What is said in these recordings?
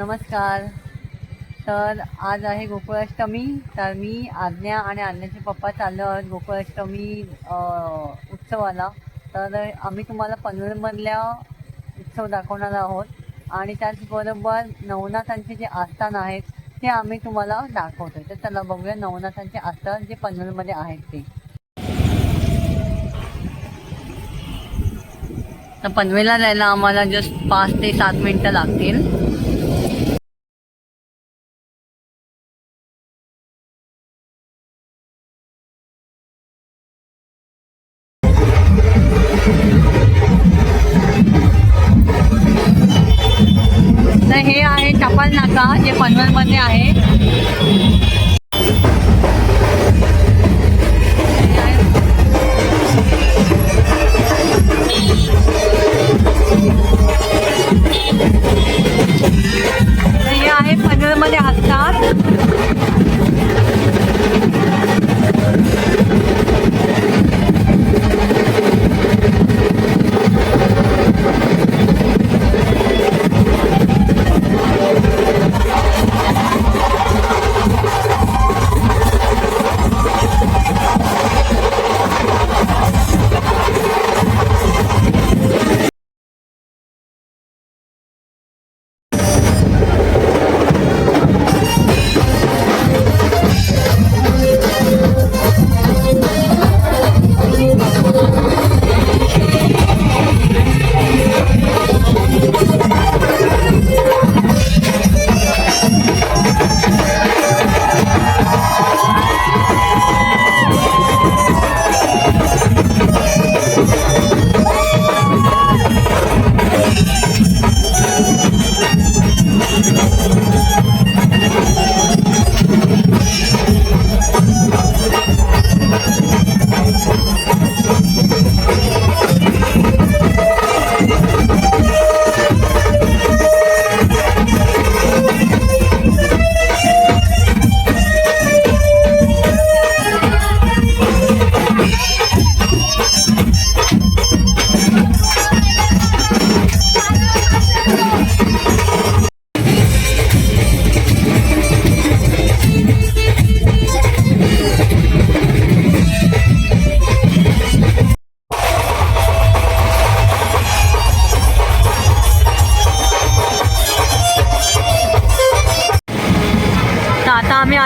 नमस्कार. तर आज आहे गोकुळाष्टमी. तर मी आज्ञा आणि आज्ञाचे पप्पा चाललो आहोत गोकुळाष्टमी उत्सवाला. तर आम्ही तुम्हाला पनवेलमधल्या उत्सव दाखवणार आहोत. आणि त्याचबरोबर नवनाथांचे जे आस्थान आहेत ते आम्ही तुम्हाला दाखवतोय. तर चला बघूया नवनाथांचे आस्थान जे पनवेलमध्ये आहेत ते. तर पनवेलला जायला आम्हाला जस्ट पाच ते सात मिनटं लागतील. जे पनवेलमध्ये आहे. हे आहे पनवेलमध्ये असतात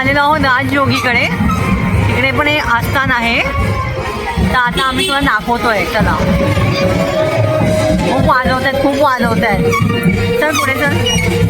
आलेलो आहोत राजयोगीकडे तिकडे पण हे आस्थान आहे. तर आता आम्ही तुला दाखवतोय. चला. खूप वाजवत आहेत खूप वाजवत आहेत चल पुढे चल.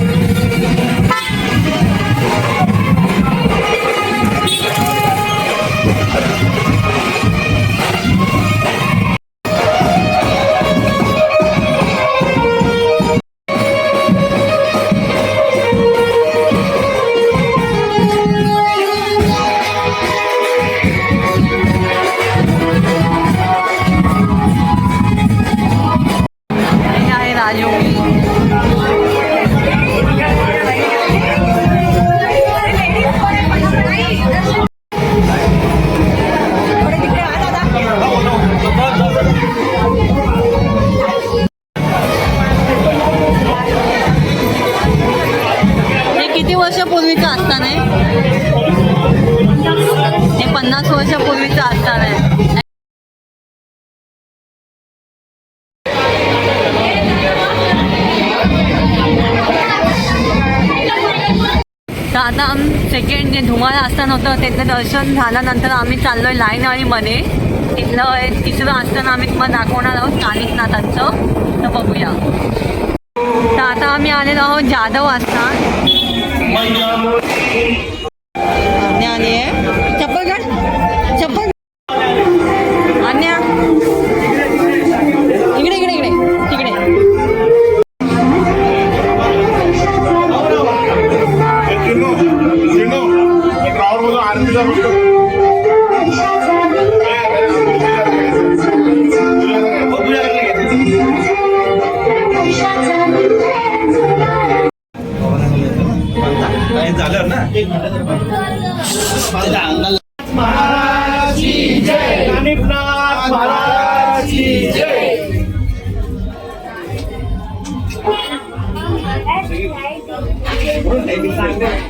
पन्नास वर्षापूर्वीचं आस्थान आहे. तर आता आम सेकंड जे धुमाळ आस्थान होतं त्याचं दर्शन झाल्यानंतर आम्ही चाललोय लाईनवाडीमध्ये तिथलं एक तिसरं आस्थान आम्ही तुम्हाला दाखवणार आहोत कानिकनाथांचं तर बघूया. तर आता आम्ही आलेलो आहोत जाधव आस्थान अन्या आली आहे चप्पल काढ चप्पल अन्या. इकडे इकडे इकडे. तिकडे. झालं ना?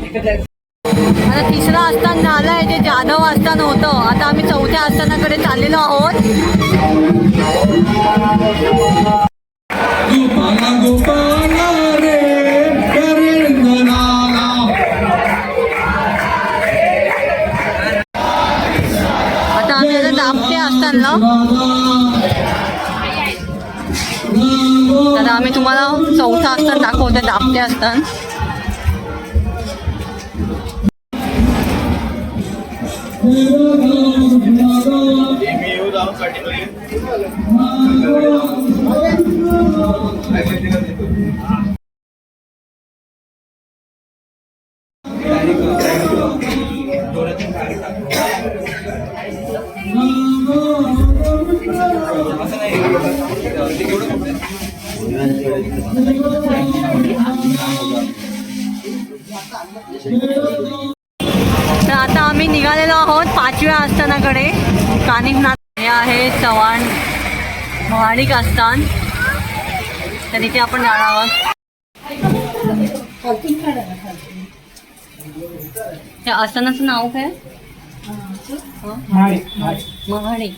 आता तिसरा आस्थान आहे जे जाधव आस्थान होतं. आता आम्ही चौथ्या आस्थानाकडे चाललेलो आहोत. दादा आम्ही तुम्हाला चौथा आस्थान दाखवतो दाबते आस्थान तर आता आम्ही निघालेलो आहोत पाचव्या आस्थानाकडे. कानिफनाथ हे आहे चव्हाण महाडिक आस्थान. तर इथे आपण जाणार आहोत. त्या आस्थानाचं नाव काय? हं? महाडिक.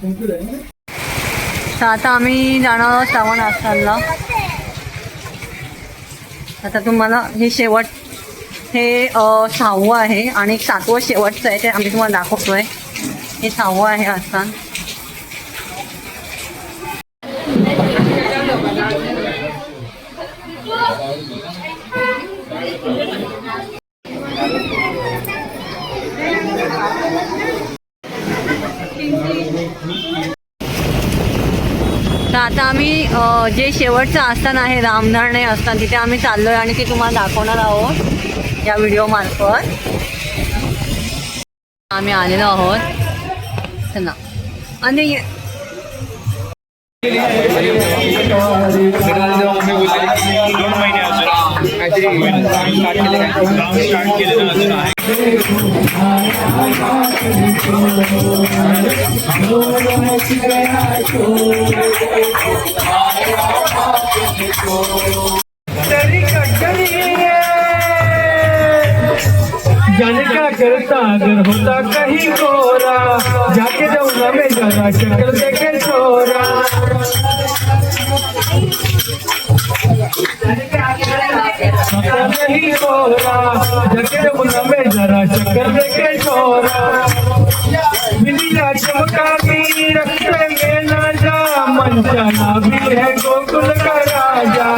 तर आता आम्ही जाणार आहोत श्रावण आस्थानला आता तुम्हाला हे शेवट हे सहावं आहे आणि एक सातवं शेवटचं आहे ते आम्ही तुम्हाला दाखवतोय. हे सहावं आहे आस्थान आता आम्ही जे शेवटचं आस्थान आहे रामधारणे आस्थान तिथे आम्ही चाललोय आणि ते तुम्हाला दाखवणार आहोत या व्हिडिओ मार्फत. आम्ही आलेलो आहोत. चला. आणि दोन महिने जाने क्या करता अगर होता कहीं कोरा जाके जाऊँगा मैं जरा शक्ल देखे छोरा नहीं कहीं कोरा जाके जाऊंगा जरा चक्कर देखे छोरा मिलिया चमकानी रखते में ना जा. मंचना भी है गोकुल का राजा.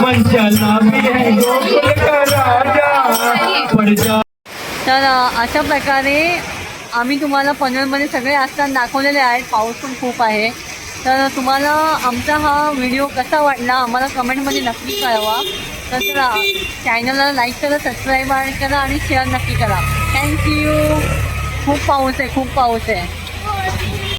मंचना भी है गोकुल का राजा. पड़ जा. तर अशा प्रकारे आम्ही तुम्हाला पनवेलमध्ये सगळे आस्थान दाखवलेले आहेत. पाऊस पण खूप आहे. तर तुम्हाला आमचा हा व्हिडिओ कसा वाटला? आम्हाला कमेंटमध्ये नक्की कळवा. तर चॅनलला लाईक करा सबस्क्राईब करा आणि शेअर नक्की करा. थँक्यू खूप पाऊस आहे खूप पाऊस आहे.